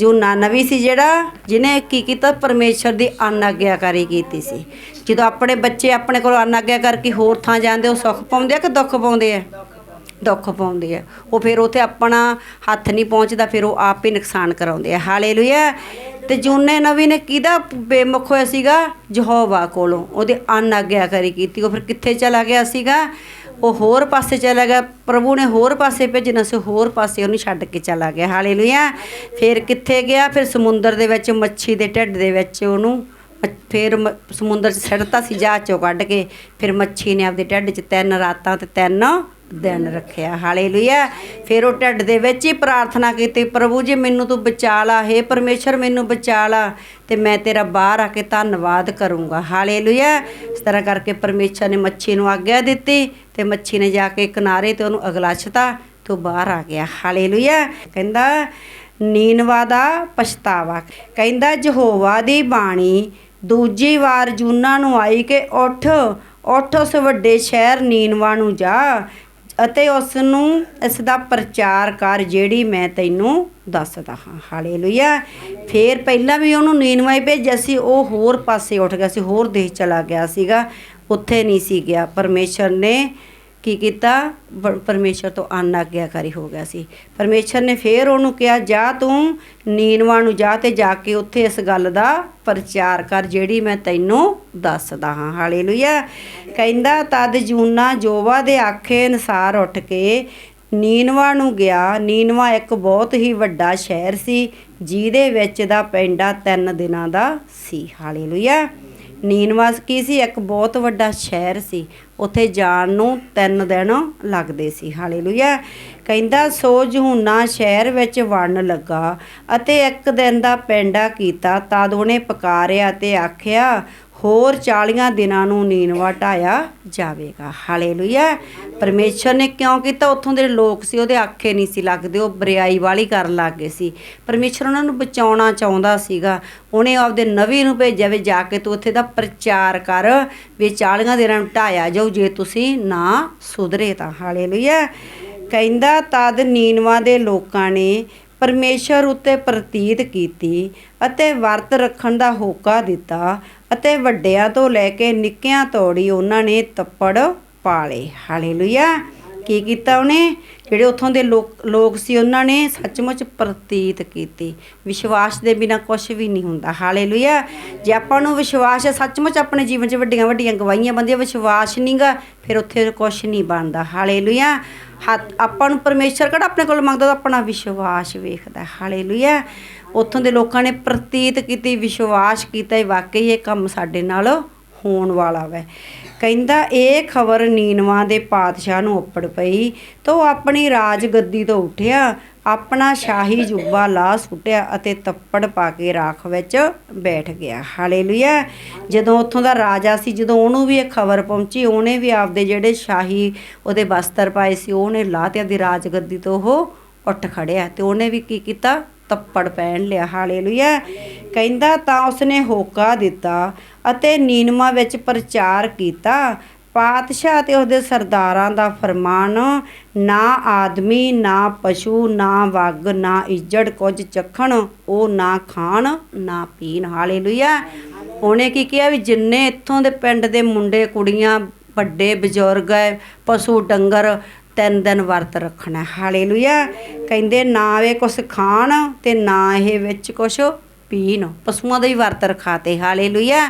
ਜੂਨਾ ਨਵੀ ਸੀ ਜਿਹੜਾ, ਜਿਹਨੇ ਕੀ ਕੀਤਾ, ਪਰਮੇਸ਼ਰ ਦੀ ਅਨਾਗਿਆਕਾਰੀ ਕੀਤੀ ਸੀ। ਜਦੋਂ ਆਪਣੇ ਬੱਚੇ ਆਪਣੇ ਕੋਲ ਅਨਾਗਿਆ ਕਰਕੇ ਹੋਰ ਥਾਂ ਜਾਂਦੇ, ਉਹ ਸੁੱਖ ਪਾਉਂਦੇ ਆ ਕਿ ਦੁੱਖ ਪਾਉਂਦੇ ਆ? ਦੁੱਖ ਪਾਉਂਦੇ ਆ। ਉਹ ਫਿਰ ਉਥੇ ਆਪਣਾ ਹੱਥ ਨਹੀਂ ਪਹੁੰਚਦਾ, ਫਿਰ ਉਹ ਆਪ ਹੀ ਨੁਕਸਾਨ ਕਰਾਉਂਦੇ ਆ। ਹਾਲੇਲੂਇਆ। ਤੇ ਜੂਨੇ ਨਵੀ ਨੇ ਕਿਹਦਾ ਬੇਮੁਖ ਹੋਇਆ ਸੀਗਾ? ਯਹੋਵਾ ਕੋਲੋਂ। ਉਹਦੇ ਅਨਾਗਿਆਕਾਰੀ ਕੀਤੀ। ਉਹ ਫਿਰ ਕਿੱਥੇ ਚਲਾ ਗਿਆ ਸੀਗਾ? ਉਹ ਹੋਰ ਪਾਸੇ ਚਲਾ ਗਿਆ, ਪ੍ਰਭੂ ਨੇ ਹੋਰ ਪਾਸੇ ਭੇਜਣਾ ਸੀ ਹੋਰ ਪਾਸੇ ਉਹਨੂੰ ਛੱਡ ਕੇ ਚਲਾ ਗਿਆ। ਹਾਲੇਲੂਇਆ। ਫਿਰ ਕਿੱਥੇ ਗਿਆ? ਫਿਰ ਸਮੁੰਦਰ ਦੇ ਵਿੱਚ, ਮੱਛੀ ਦੇ ਢਿੱਡ ਦੇ ਵਿੱਚ ਉਹਨੂੰ ਫਿਰ ਮ- ਸਮੁੰਦਰ 'ਚ ਸਿੱਟਤਾ ਸੀ, ਜਹਾਜ਼ 'ਚੋਂ ਕੱਢ ਕੇ। ਫਿਰ ਮੱਛੀ ਨੇ ਆਪਦੇ ਢਿੱਡ 'ਚ ਤਿੰਨ ਰਾਤਾਂ ਤੇ ਤਿੰਨ ਦਿਨ ਰੱਖਿਆ। ਹਾਲੇਲੂਇਆ। ਫਿਰ ਉਹ ਢਿੱਡ ਦੇ ਵਿੱਚ ਹੀ ਪ੍ਰਾਰਥਨਾ ਕੀਤੀ, ਪ੍ਰਭੂ ਜੀ, ਮੈਨੂੰ ਤੂੰ ਬਚਾ ਲਾ। ਹੇ ਪਰਮੇਸ਼ਰ, ਮੈਨੂੰ ਬਚਾ ਲਾ ਤੇ ਮੈਂ ਤੇਰਾ ਬਾਹਰ ਆ ਕੇ ਧੰਨਵਾਦ ਕਰੂੰਗਾ। ਹਾਲੇਲੂਇਆ। ਇਸ ਤਰ੍ਹਾਂ ਕਰਕੇ ਪਰਮੇਸ਼ਰ ਨੇ ਮੱਛੀ ਨੂੰ ਆਗਿਆ ਦਿੱਤੀ ਤੇ ਮੱਛੀ ਨੇ ਜਾ ਕੇ ਕਿਨਾਰੇ ਤੇ ਉਹਨੂੰ ਅਗਲਾਛਤਾ ਤੋਂ ਬਾਹਰ ਆ ਗਿਆ। ਹਾਲੇਲੂਇਆ। ਕਹਿੰਦਾ ਨੀਨਵਾ ਦਾ ਪਛਤਾਵਾ। ਕਹਿੰਦਾ ਯਹੋਵਾ ਦੀ ਬਾਣੀ, ਦੂਜੀ ਵਾਰ ਜੂਨਾ ਨੂੰ ਆਈ ਕਿ ਉੱਠ ਉੱਠ ਉਸ ਵੱਡੇ ਸ਼ਹਿਰ ਨੀਨਵਾ ਨੂੰ ਜਾ। ਅਤੇ ਉਸ ਨੂੰ ਇਸ ਦਾ ਪ੍ਰਚਾਰ ਕਰ ਜਿਹੜੀ ਮੈਂ ਤੈਨੂੰ ਦੱਸਦਾ ਹਾਂ। ਹਾਲੇਲੂਇਆ। ਫੇਰ ਪਹਿਲਾਂ ਵੀ ਉਹਨੂੰ ਨੀਨਵਾ ਹੀ ਭੇਜਿਆ ਸੀ, ਉਹ ਹੋਰ ਪਾਸੇ ਉੱਠ ਗਿਆ ਸੀ, ਹੋਰ ਦੇਸ਼ ਚਲਾ ਗਿਆ ਸੀਗਾ। ਉੱਥੇ ਨਹੀਂ ਸੀ ਗਿਆ। ਪਰਮੇਸ਼ਰ ਨੇ ਕੀ ਕੀਤਾ? ਬ- ਪਰਮੇਸ਼ਰ ਤੋਂ ਅਨਾਗਿਆਕਾਰੀ ਹੋ ਗਿਆ ਸੀ। ਪਰਮੇਸ਼ਰ ਨੇ ਫੇਰ ਉਹਨੂੰ ਕਿਹਾ, ਜਾ ਤੂੰ ਨੀਨਵਾ ਨੂੰ ਜਾ ਤੇ ਜਾ ਕੇ ਉੱਥੇ ਇਸ ਗੱਲ ਦਾ ਪ੍ਰਚਾਰ ਕਰ, ਜਿਹੜੀ ਮੈਂ ਤੈਨੂੰ ਦੱਸਦਾ ਹਾਂ। ਹਾਲੇਲੂਇਆ ਕਹਿੰਦਾ, ਤਦ ਜੂਨਾ ਜੋਵਾ ਦੇ ਆਖੇ ਅਨਸਾਰ ਉੱਠ ਕੇ ਨੀਨਵਾ ਨੂੰ ਗਿਆ। ਨੀਨਵਾ ਇੱਕ ਬਹੁਤ ਹੀ ਵੱਡਾ ਸ਼ਹਿਰ ਸੀ, ਜਿਹਦੇ ਵਿੱਚ ਦਾ ਪੈਂਡਾ ਤਿੰਨ ਦਿਨਾਂ ਦਾ ਸੀ। ਹਾਲੇਲੂਇਆ ਨੀਨਵਾ ਕੀ ਸੀ? ਇੱਕ ਬਹੁਤ ਵੱਡਾ ਸ਼ਹਿਰ ਸੀ। ਉੱਥੇ ਜਾਣ ਨੂੰ ਤਿੰਨ ਦਿਨ ਲੱਗਦੇ ਸੀ। ਹਾਲੇਲੂਇਆ। ਕਹਿੰਦਾ, ਸੋ ਜਹੂਨਾ ਸ਼ਹਿਰ ਵਿੱਚ ਵੜਨ ਲੱਗਾ ਅਤੇ ਇੱਕ ਦਿਨ ਦਾ ਪੈਂਡਾ ਕੀਤਾ। ਤਦ ਉਹਨੇ ਪਕਾਰਿਆ ਤੇ ਆਖਿਆ ਹੋਰ 40 ਦਿਨਾਂ ਨੂੰ ਨੀਨਵਾ ਢਾਇਆ ਜਾਵੇਗਾ। ਹਾਲੇਲੂਇਆ। ਪਰਮੇਸ਼ਰ ਨੇ ਕਿਉਂ ਕੀਤਾ? ਉੱਥੋਂ ਦੇ ਲੋਕ ਸੀ, ਉਹਦੇ ਆਖੇ ਨਹੀਂ ਸੀ ਲੱਗਦੇ, ਉਹ ਬਰਿਆਈ ਵਾਲੀ ਕਰਨ ਲੱਗ ਗਏ ਸੀ। ਪਰਮੇਸ਼ਰ ਉਹਨਾਂ ਨੂੰ ਬਚਾਉਣਾ ਚਾਹੁੰਦਾ ਸੀਗਾ। ਉਹਨੇ ਆਪਦੇ ਨਵੀ ਨੂੰ ਭੇਜਿਆ ਵੀ ਜਾ ਕੇ ਤੂੰ ਉੱਥੇ ਦਾ ਪ੍ਰਚਾਰ ਕਰ, ਵੀ 40 ਦਿਨਾਂ ਨੂੰ ਢਾਇਆ ਜਾਊ, ਜੇ ਤੁਸੀਂ ਨਾ ਸੁਧਰੇ ਤਾਂ। ਹਾਲੇਲੂਇਆ। ਕਹਿੰਦਾ, ਤਦ ਨੀਨਵਾ ਦੇ ਲੋਕਾਂ ਨੇ ਪਰਮੇਸ਼ਰ ਉੱਤੇ ਪ੍ਰਤੀਤ ਕੀਤੀ ਅਤੇ ਵਰਤ ਰੱਖਣ ਦਾ ਹੋਕਾ ਦਿੱਤਾ ਅਤੇ ਵੱਡਿਆਂ ਤੋਂ ਲੈ ਕੇ ਨਿੱਕਿਆਂ ਤੋੜੀ ਉਹਨਾਂ ਨੇ ਤੱਪੜ ਪਾਲੇ। ਹਾਲੇਲੂਇਆ। ਕੀ ਕੀਤਾ ਉਹਨੇ? ਜਿਹੜੇ ਉੱਥੋਂ ਦੇ ਲੋਕ ਲੋਕ ਸੀ ਉਹਨਾਂ ਨੇ ਸੱਚਮੁੱਚ ਪ੍ਰਤੀਤ ਕੀਤੀ। ਵਿਸ਼ਵਾਸ ਦੇ ਬਿਨਾ ਕੁਝ ਵੀ ਨਹੀਂ ਹੁੰਦਾ। ਹਾਲੇਲੂਇਆ। ਜੇ ਆਪਾਂ ਨੂੰ ਵਿਸ਼ਵਾਸ ਹੈ, ਸੱਚਮੁੱਚ ਆਪਣੇ ਜੀਵਨ 'ਚ ਵੱਡੀਆਂ ਵੱਡੀਆਂ ਗਵਾਹੀਆਂ ਬੰਦੀਆਂ, ਵਿਸ਼ਵਾਸ ਨਹੀਂਗਾ, ਫਿਰ ਉੱਥੇ ਕੁਝ ਨਹੀਂ ਬਣਦਾ। ਹਾਲੇਲੂਇਆ। ਹੱਥ, ਆਪਾਂ ਨੂੰ ਪਰਮੇਸ਼ਰ ਕਿਹੜਾ ਆਪਣੇ ਕੋਲ ਮੰਗਦਾ? ਉਹ ਆਪਣਾ ਵਿਸ਼ਵਾਸ ਵੇਖਦਾ। ਹਾਲੇਲੂਇਆ। ਉੱਥੋਂ ਦੇ ਲੋਕਾਂ ਨੇ ਪ੍ਰਤੀਤ ਕੀਤੀ, ਵਿਸ਼ਵਾਸ ਕੀਤਾ, ਇਹ ਵਾਕਈ ਇਹ ਕੰਮ ਸਾਡੇ ਨਾਲ ਹੋਣ ਵਾਲਾ ਵੈ। ਕਹਿੰਦਾ, ਇਹ ਖਬਰ ਨੀਨਵਾ ਦੇ ਪਾਤਸ਼ਾਹ ਨੂੰ ਉੱਪੜ ਪਈ। ਤਾਂ ਉਹ ਆਪਣੀ ਰਾਜ ਗੱਦੀ ਤੋਂ ਉੱਠਿਆ, ਆਪਣਾ ਸ਼ਾਹੀ ਜੁੱਬਾ ਲਾ ਸੁੱਟਿਆ ਅਤੇ ਤੱਪੜ ਪਾ ਕੇ ਰਾਖ ਵਿੱਚ ਬੈਠ ਗਿਆ। ਹਾਲੇਲੂਇਆ। ਜਦੋਂ ਉੱਥੋਂ ਦਾ ਰਾਜਾ ਸੀ, ਜਦੋਂ ਉਹਨੂੰ ਵੀ ਇਹ ਖਬਰ ਪਹੁੰਚੀ, ਉਹਨੇ ਵੀ ਆਪਦੇ ਜਿਹੜੇ ਸ਼ਾਹੀ ਉਹਦੇ ਵਸਤਰ ਪਾਏ ਸੀ, ਉਹਨੇ ਲਾ ਤੇ ਆਪਦੀ ਰਾਜ ਗੱਦੀ ਤੋਂ ਉਹ ਉੱਠ ਖੜਿਆ ਤੇ ਉਹਨੇ ਵੀ ਕੀ ਕੀਤਾ? ਤੱਪੜ ਪਹਿਨ ਲਿਆ, ਹਾਲੇਲੂਇਆ। ਕਹਿੰਦਾ ਤਾਂ ਉਸਨੇ ਹੋਕਾ ਦਿੱਤਾ ਅਤੇ ਨੀਨਮਾ ਵਿੱਚ ਪ੍ਰਚਾਰ ਕੀਤਾ। ਪਾਤਸ਼ਾਹ ਤੇ ਉਹਦੇ ਸਰਦਾਰਾਂ ਦਾ ਫਰਮਾਨ, ਨਾ ਆਦਮੀ, ਨਾ ਪਸ਼ੂ, ਨਾ ਵਗ, ਨਾ ਇੱਜੜ, ਕੁਝ ਚੱਖਣ, ਉਹ ਨਾ ਖਾਣ, ਨਾ ਪੀਣ। ਹਾਲੇਲੂਇਆ। ਉਹਨੇ ਕੀ ਕਿਹਾ ਵੀ ਜਿੰਨੇ ਇੱਥੋਂ ਦੇ ਪਿੰਡ ਦੇ ਮੁੰਡੇ, ਕੁੜੀਆਂ, ਵੱਡੇ ਬਜ਼ੁਰਗ ਹੈ, ਪਸ਼ੂ, ਡੰਗਰ ਤਿੰਨ ਦਿਨ ਵਰਤ ਰੱਖਣਾ ਹਾਲੇਲੂਇਆ। ਕਹਿੰਦੇ, ਨਾ ਇਹ ਕੁਛ ਖਾਣ ਤੇ ਨਾ ਇਹ ਵਿੱਚ ਕੁਛ ਪੀਣ। ਪਸ਼ੂਆਂ ਦਾ ਹੀ ਵਰਤ ਰਖਾਤੇ ਹਾਲੇਲੂਇਆ।